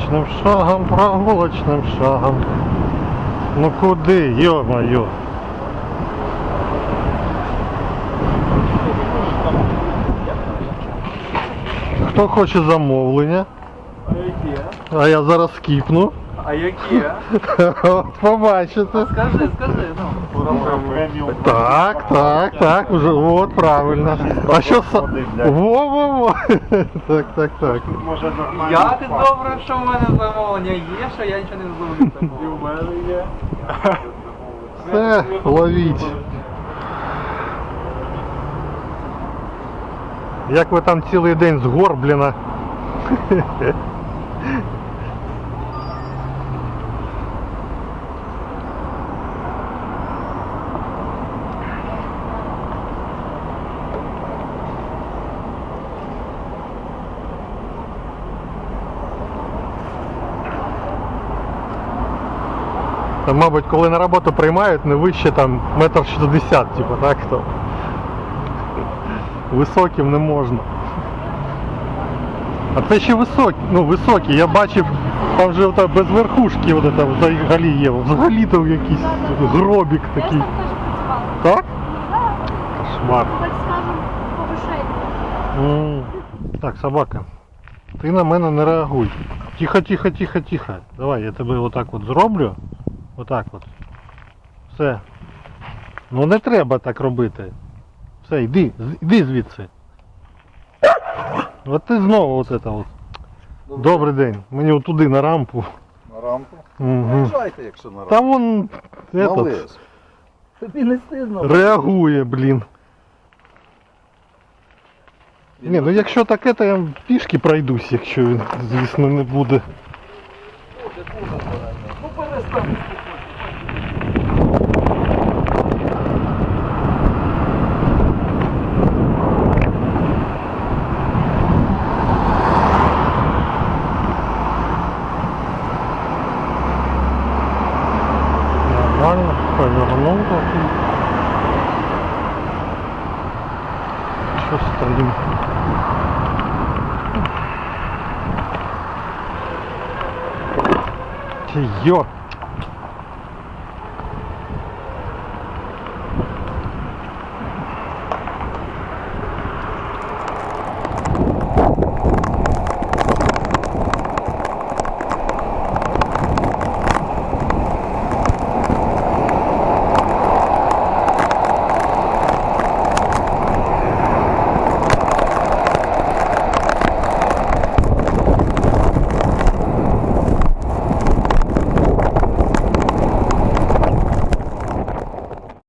Прогулочним шагом, прогулочним шагом. Ну куди, йо-моє. Хто хоче замовлення? А я зараз скіпну. А які? От Побачите. Скажи, скажи, ну. Так, так, так, уже, от правильно. А що са... Во-во-во. Так, так, так. Може нормально. Як добре, що в мене замовлення є, що я нічого не зловлю. І в мене є. Все, ловіть. Як ви там цілий день згорблена. Та, мабуть, коли на роботу приймають, не вище там метр шістдесят, типу, так то. Високим не можна. А це ще високі, ну високі, я бачив, там вже ота без верхушки от это взагалі є. Взагалі там якийсь гробік такий. там. Так? Да, Кошмар. так скажем, повишення. Так, собака. Ти на мене не реагуй. Тихо, тихо, тихо, тихо. Давай, я тебе отак от зроблю. Отак от. Все. Ну не треба так робити. Все, йди, йди звідси. От ти знову от це от. Добрий день. Мені отуди на рампу. На рампу. Угу. Приїжджайте, якщо на рампу. Там он этот, Малиш. Тобі не стидно. реагує, блін. Ні, ну якщо таке, то я пішки пройдусь, якщо він, звісно, не буде. Ну перестань. повернула что стоим Ёп!